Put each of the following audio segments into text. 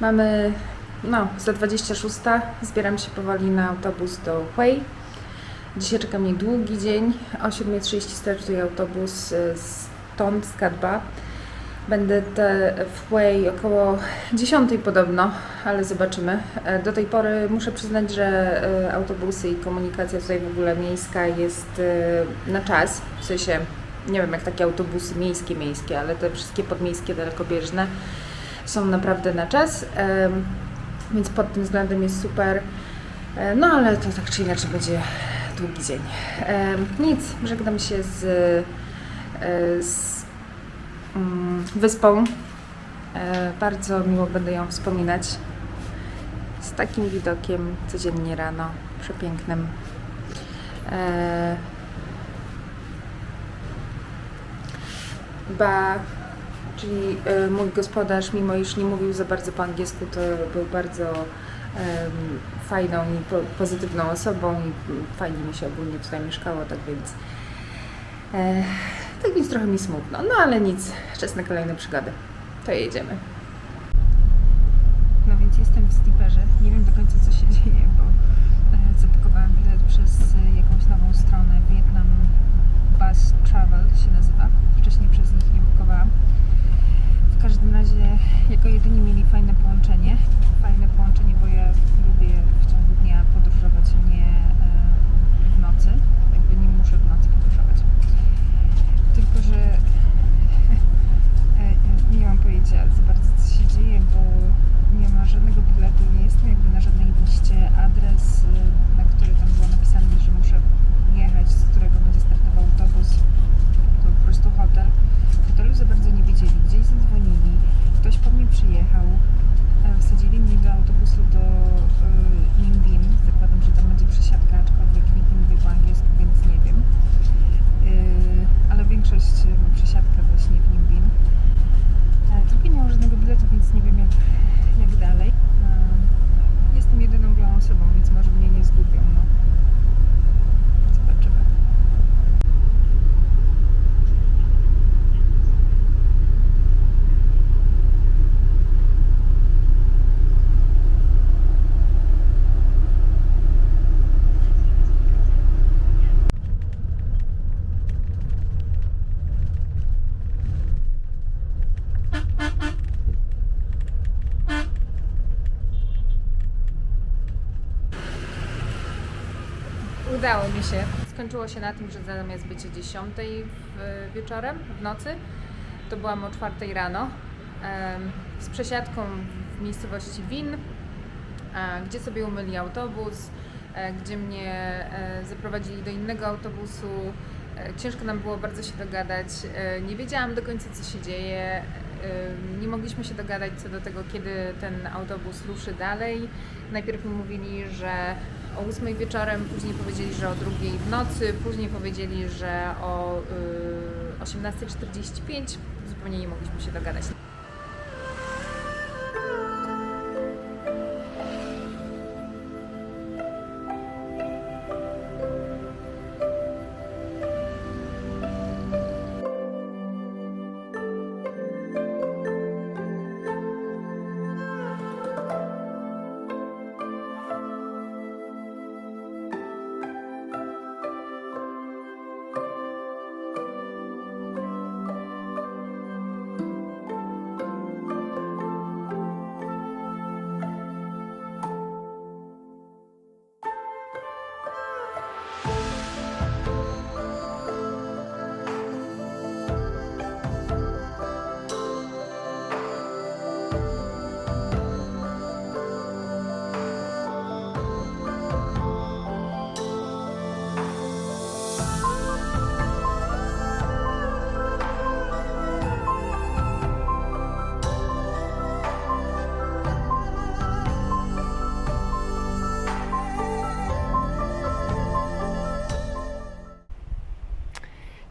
Mamy, no, za 26. Zbieram się powoli na autobus do Huey. Dzisiaj czeka mnie długi dzień. O 7.30 startuje autobus y, stąd, z Kadba. Będę te w Huey około 10 podobno, ale zobaczymy. E, Do tej pory muszę przyznać, że e, autobusy i komunikacja tutaj w ogóle miejska jest e, na czas. W sensie, nie wiem jak takie autobusy miejskie, miejskie, ale te wszystkie podmiejskie, dalekobieżne są naprawdę na czas. Więc pod tym względem jest super. E, No ale to tak czy inaczej będzie długi dzień. Nic, żegnam się z, e, z mm, wyspą. E, Bardzo miło będę ją wspominać. Z takim widokiem codziennie rano, przepięknym. Ba, czyli e, mój gospodarz, mimo iż nie mówił za bardzo po angielsku, to był bardzo fajną i po, pozytywną osobą i fajnie mi się ogólnie tutaj mieszkało, tak więc e, tak więc trochę mi smutno, no ale nic, czas na kolejne przygody. To jedziemy. No więc jestem w Steeperze. Nie wiem do końca co się dzieje, bo e, zabukowałam bilet przez jakąś nową stronę Vietnam Bus Travel się nazywa. Wcześniej przez nich nie każdym razie jako jedyni mieli fajne połączenie. Fajne połączenie, bo ja lubię w ciągu dnia podróżować, nie e, w nocy. Jakby nie muszę w nocy podróżować. Tylko, że E, Nie mam pojęcia za bardzo co się dzieje, bo nie ma żadnego biletu, nie jestem jakby na żadnej liście. Adres, y, na który tam było napisane, że muszę jechać, z którego będzie startował autobus, to po prostu hotel. W hotelu za bardzo nie wiedzieli, gdzieś zadzwonili, ktoś po mnie przyjechał, e, wsadzili mnie do autobusu do y, Ninh Binh. Zakładam, że tam będzie przesiadka, aczkolwiek nikt nie mówi po angielsku, więc nie wiem. Y, ale większość y, ma przesiadkę właśnie w Ninh Binh. E, Tylko nie mam żadnego biletu, więc nie wiem jak, jak dalej. E, Jestem jedyną białą osobą, więc może mnie nie zgubią. No. Zobaczymy. Udało mi się. Skończyło się na tym, że zamiast bycie 10 w, wieczorem, w nocy, to byłam o 4 rano z przesiadką w miejscowości Win, e, gdzie sobie umyli autobus, e, gdzie mnie e, zaprowadzili do innego autobusu. Ciężko nam było bardzo się dogadać. Nie wiedziałam do końca, co się dzieje. Nie mogliśmy się dogadać co do tego, kiedy ten autobus ruszy dalej. Najpierw mi mówili, że o 8 wieczorem, później powiedzieli, że o 2 w nocy, później powiedzieli, że o y, 18.45. Zupełnie nie mogliśmy się dogadać.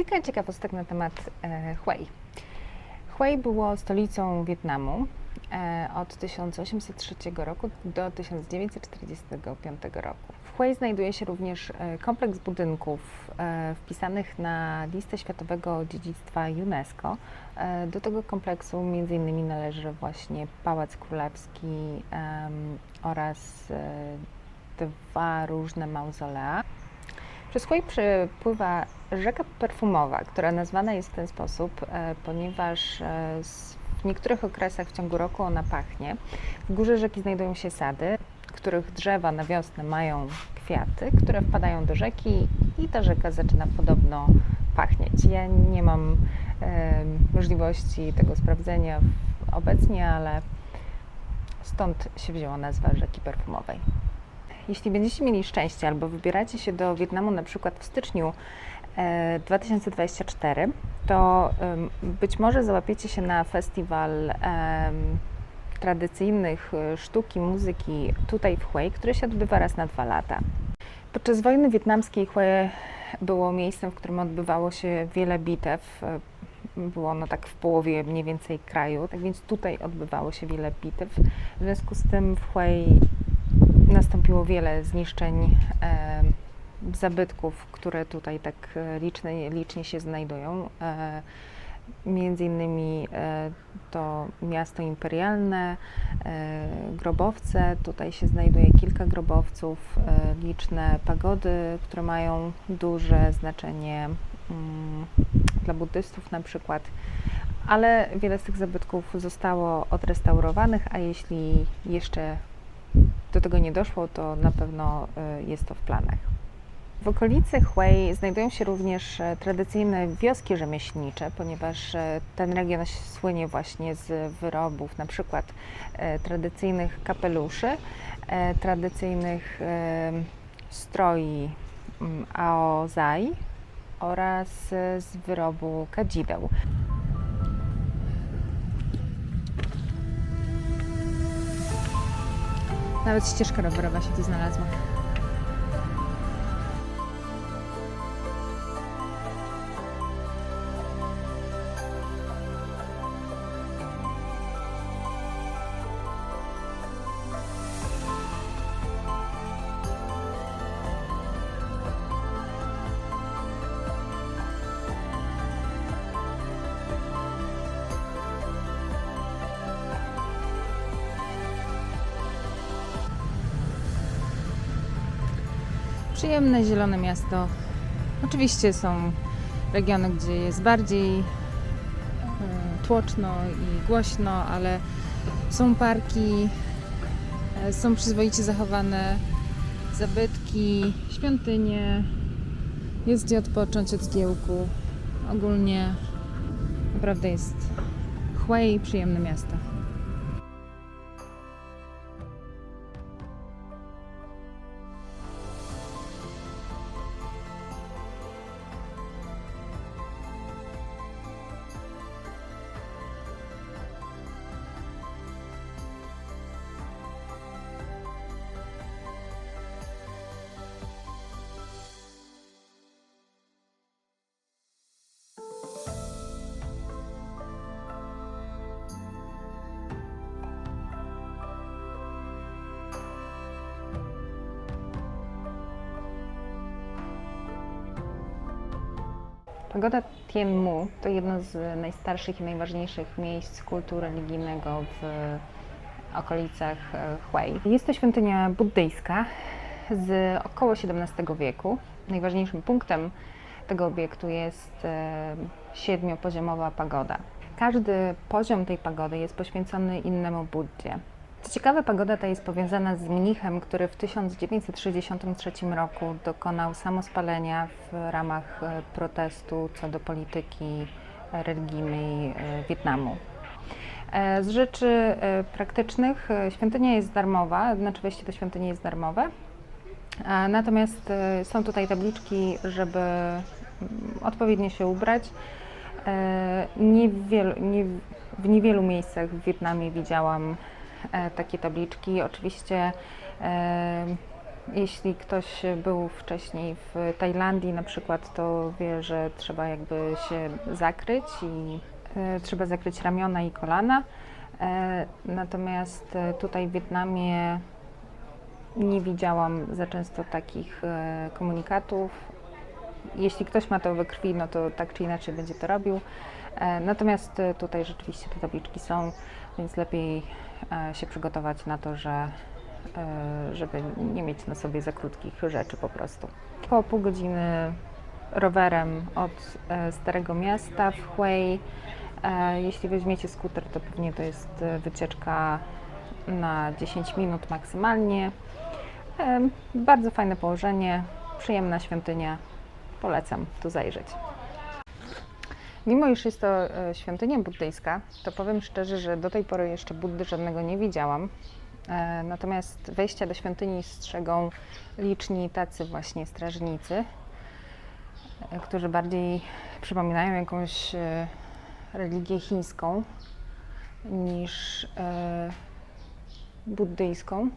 Kilka ciekawostek na temat e, Hue. Hue było stolicą Wietnamu e, od 1803 roku do 1945 roku. W Hue znajduje się również e, kompleks budynków e, wpisanych na listę Światowego Dziedzictwa UNESCO. Do tego kompleksu m.in. należy właśnie Pałac Królewski oraz dwa różne mauzolea. Przez Hue przepływa rzeka perfumowa, która nazwana jest w ten sposób, e, ponieważ e, w niektórych okresach w ciągu roku ona pachnie. W górze rzeki znajdują się sady, których drzewa na wiosnę mają kwiaty, które wpadają do rzeki i ta rzeka zaczyna podobno pachnieć. Ja nie mam e, możliwości tego sprawdzenia obecnie, ale stąd się wzięła nazwa rzeki perfumowej. Jeśli będziecie mieli szczęście albo wybieracie się do Wietnamu na przykład w styczniu 2024, to em, być może załapiecie się na festiwal tradycyjnych e, sztuki, muzyki tutaj w Hue, który się odbywa raz na dwa lata. Podczas wojny wietnamskiej Hue było miejscem, w którym odbywało się wiele bitew. E, Było ono tak w połowie mniej więcej kraju, tak więc tutaj odbywało się wiele bitew. W związku z tym w Hue nastąpiło wiele zniszczeń e, zabytków, które tutaj tak e, liczne, licznie się znajdują. E, między innymi e, to miasto imperialne, grobowce. Tutaj się znajduje kilka grobowców, liczne pagody, które mają duże znaczenie mm, dla buddystów na przykład. Ale wiele z tych zabytków zostało odrestaurowanych, a jeśli jeszcze do tego nie doszło, to na pewno jest to w planach. W okolicy Hue znajdują się również e, tradycyjne wioski rzemieślnicze, ponieważ e, ten region słynie właśnie z wyrobów, na przykład e, tradycyjnych kapeluszy, tradycyjnych stroi aozai oraz z wyrobu kadzideł. Nawet ścieżka rowerowa się tu znalazła. Przyjemne, zielone miasto. Oczywiście są regiony, gdzie jest bardziej e, tłoczno i głośno, ale są parki, e, są przyzwoicie zachowane zabytki, świątynie, jest gdzie odpocząć od zgiełku. Ogólnie naprawdę jest chłe i przyjemne miasto. Pagoda Tien Mu to jedno z najstarszych i najważniejszych miejsc kultu religijnego w okolicach e, Hue. Jest to świątynia buddyjska z około XVII wieku. Najważniejszym punktem tego obiektu jest e, siedmiopoziomowa pagoda. Każdy poziom tej pagody jest poświęcony innemu Buddzie. Co ciekawe, pagoda ta jest powiązana z mnichem, który w 1963 roku dokonał samospalenia w ramach e, protestu co do polityki e, religijnej e, Wietnamu. Z rzeczy praktycznych świątynia jest darmowa, znaczy wejście do świątyni jest darmowe. Natomiast są tutaj tabliczki, żeby mm, odpowiednio się ubrać. Nie w, wielu, nie, w niewielu miejscach w Wietnamie widziałam takie tabliczki. Oczywiście, e, jeśli ktoś był wcześniej w Tajlandii na przykład, to wie, że trzeba jakby się zakryć i e, trzeba zakryć ramiona i kolana. E, Natomiast e, tutaj w Wietnamie nie widziałam za często takich e, komunikatów. Jeśli ktoś ma to we krwi, no to tak czy inaczej będzie to robił. E, Natomiast e, tutaj rzeczywiście te tabliczki są, więc lepiej e, się przygotować na to, że e, żeby nie mieć na sobie za krótkich rzeczy po prostu. Po pół godziny rowerem od e, Starego Miasta w Huey. E, Jeśli weźmiecie skuter, to pewnie to jest e, wycieczka na 10 minut maksymalnie. E, Bardzo fajne położenie, przyjemna świątynia. Polecam tu zajrzeć. Mimo iż jest to e, świątynia buddyjska, to powiem szczerze, że do tej pory jeszcze Buddy żadnego nie widziałam. E, Natomiast wejścia do świątyni strzegą liczni tacy właśnie strażnicy, e, którzy bardziej przypominają jakąś religię chińską niż buddyjską.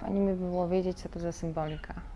Fajnie by było wiedzieć, co to za symbolika.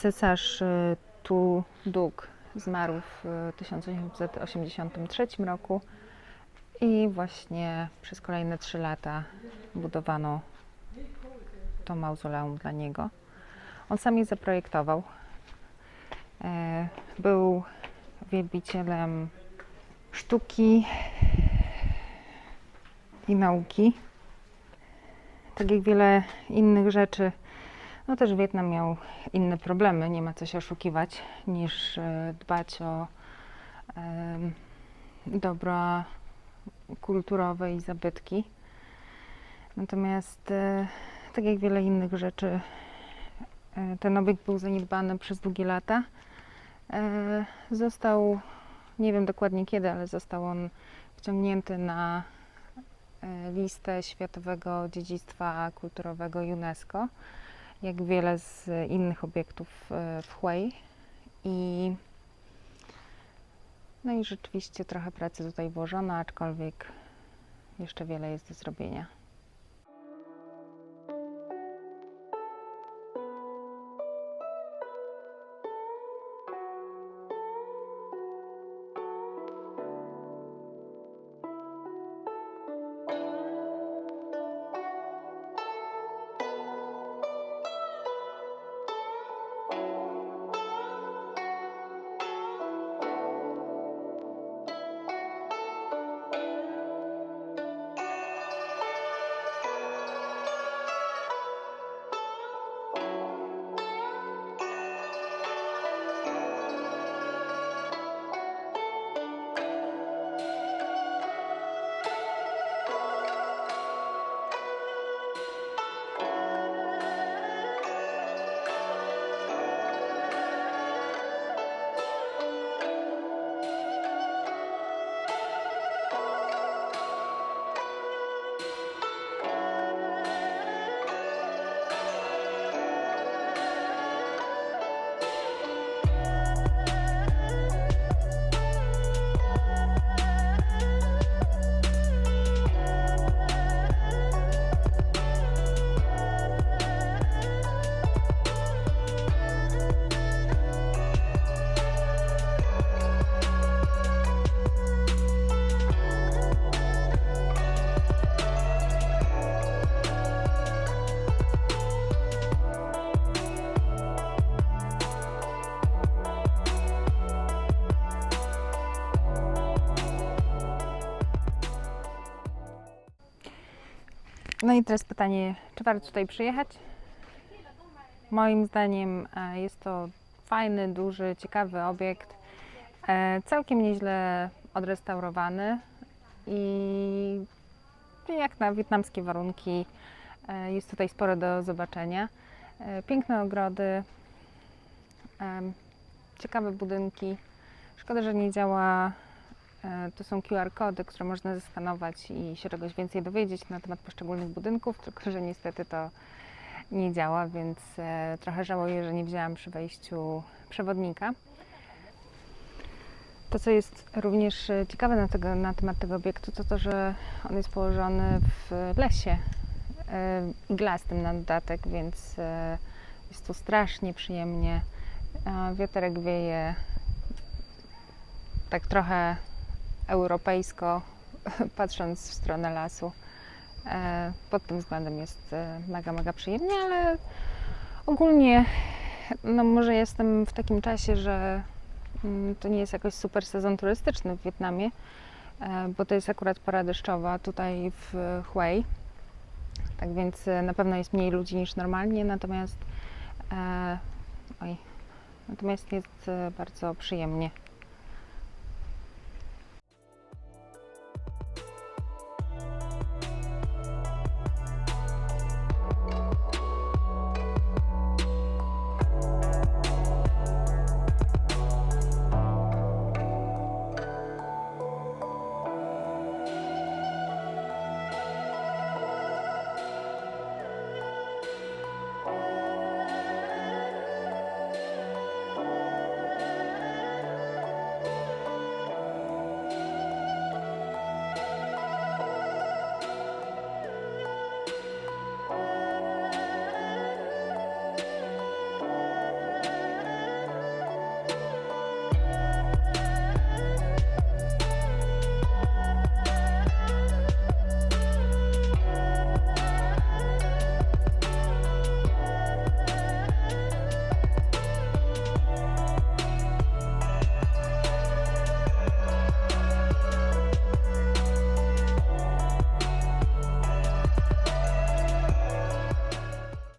Cesarz y, Tu Duk zmarł w 1883 roku i właśnie przez kolejne trzy lata budowano to mauzoleum dla niego. On sam je zaprojektował. E, Był wielbicielem sztuki i nauki. Tak jak wiele innych rzeczy, no też Wietnam miał inne problemy, nie ma co się oszukiwać, niż e, dbać o dobra kulturowe i zabytki. Natomiast e, tak jak wiele innych rzeczy, e, ten obiekt był zaniedbany przez długie lata. Został, nie wiem dokładnie kiedy, ale został on wciągnięty na listę Światowego Dziedzictwa Kulturowego UNESCO jak wiele z innych obiektów e, w Huey. I, no i rzeczywiście trochę pracy tutaj włożono, aczkolwiek jeszcze wiele jest do zrobienia. No i teraz pytanie, czy warto tutaj przyjechać? Moim zdaniem e, jest to fajny, duży, ciekawy obiekt, e, całkiem nieźle odrestaurowany i jak na wietnamskie warunki e, jest tutaj sporo do zobaczenia. Piękne ogrody, ciekawe budynki. Szkoda, że nie działa. E, To są QR-kody, które można zeskanować i się czegoś więcej dowiedzieć na temat poszczególnych budynków, tylko że niestety to nie działa, więc e, trochę żałuję, że nie wzięłam przy wejściu przewodnika. To, co jest również e, ciekawe na, tego, na temat tego obiektu, to to, że on jest położony w lesie iglastym na dodatek, więc jest tu strasznie przyjemnie. Wiaterek wieje tak trochę europejsko, patrząc w stronę lasu. E, Pod tym względem jest e, mega, mega przyjemnie, ale ogólnie no może jestem w takim czasie, że mm, to nie jest jakoś super sezon turystyczny w Wietnamie, e, bo to jest akurat pora deszczowa tutaj w Hue. Tak więc na pewno jest mniej ludzi niż normalnie, natomiast oj, natomiast jest bardzo przyjemnie.